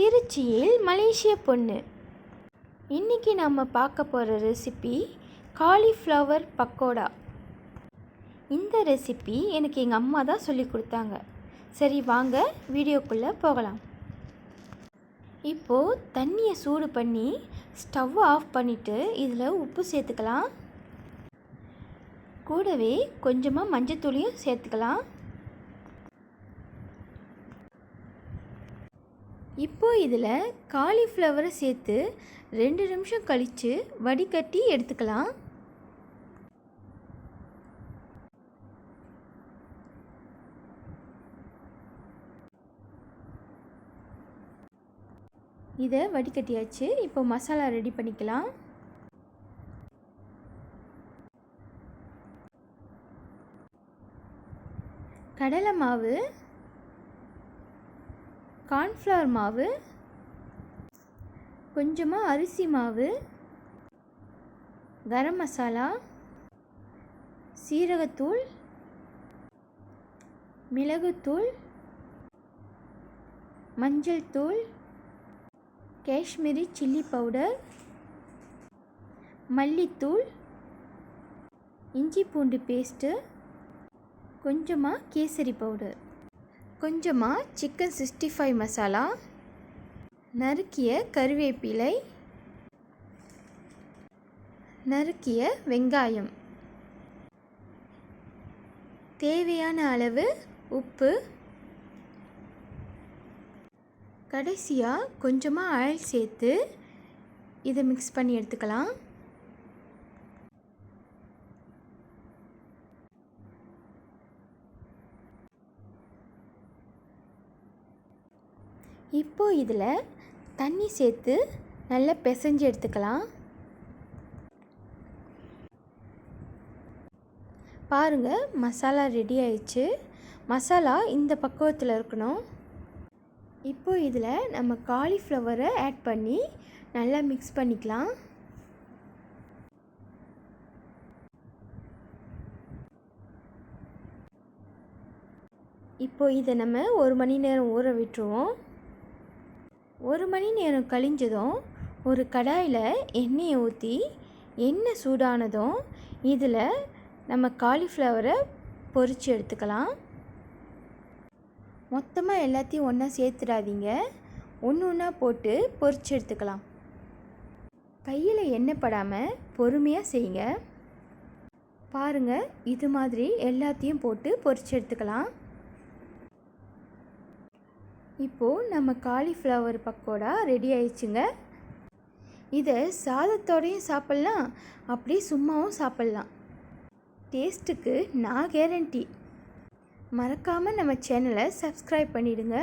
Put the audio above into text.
திருச்சியில் மலேசிய பொண்ணு. இன்றைக்கி நம்ம பார்க்க போகிற ரெசிபி காலிஃப்ளவர் பக்கோடா இந்த ரெசிபி எனக்கு எங்கள் அம்மா தான் சொல்லி கொடுத்தாங்க. சரி வாங்க வீடியோக்குள்ளே போகலாம். இப்போது தண்ணியை சூடு பண்ணி ஸ்டவ் ஆஃப் பண்ணிவிட்டு இதில் உப்பு சேர்த்துக்கலாம். கூடவே கொஞ்சமாக மஞ்சத்தூளியும் சேர்த்துக்கலாம். இப்போ இதில் காலிஃப்ளவரை சேர்த்து ரெண்டு நிமிஷம் கழித்து வடிகட்டி எடுத்துக்கலாம். இதை வடிகட்டியாச்சு. இப்போ மசாலா ரெடி பண்ணிக்கலாம். கடலை மாவு கார்ன்ஃப்ளவர் மாவு கொஞ்சமாக அரிசி மாவு கரம் மசாலா சீரகத்தூள் மிளகுத்தூள் மஞ்சள் தூள் காஷ்மீரி சில்லி பவுடர் மல்லித்தூள் இஞ்சி பூண்டு பேஸ்ட்டு கொஞ்சமாக கேசரி பவுடர். கொஞ்சமாக சிக்கன் சிக்ஸ்டி ஃபைவ் மசாலா நறுக்கிய கருவேப்பிலை நறுக்கிய வெங்காயம். தேவையான அளவு உப்பு. கடைசியாக கொஞ்சமாக ஆயில் சேர்த்து இதை மிக்ஸ் பண்ணி எடுத்துக்கலாம். இப்போது இதில் தண்ணி சேர்த்து நல்லா பிசைஞ்சு எடுத்துக்கலாம். பாருங்கள் மசாலா ரெடி ஆயிடுச்சு. மசாலா இந்த பக்குவத்தில் இருக்கணும். இப்போ இதில் நம்ம காலிஃப்ளவரை ஆட் பண்ணி நல்லா மிக்ஸ் பண்ணிக்கலாம். இப்போ இதை நம்ம ஒரு மணி நேரம் ஊற விட்டுருவோம். ஒரு மணி நேரம் கழிஞ்சதும் ஒரு கடாயில் எண்ணெயை ஊற்றி எண்ணெய் சூடானதும் இதில் நம்ம காலிஃப்ளவரை பொரித்து எடுத்துக்கலாம். மொத்தமாக எல்லாத்தையும் ஒன்றா சேர்த்துடாதீங்க. ஒன்று ஒன்றா போட்டு பொரித்து எடுத்துக்கலாம். கையில் எண்ணெய் படாமல் பொறுமையாக செய்யுங்க. பாருங்கள் இது மாதிரி எல்லாத்தையும் போட்டு பொரித்து எடுத்துக்கலாம். இப்போது நம்ம காலிஃப்ளவர் பக்கோடா ரெடி ஆயிடுச்சுங்க. இதை சாதத்தோடையும் சாப்பிட்லாம் அப்படியே சும்மாவும் சாப்பிட்லாம். டேஸ்ட்டுக்கு நான் கேரண்டி மறக்காமல் நம்ம சேனலை சப்ஸ்கிரைப் பண்ணிவிடுங்க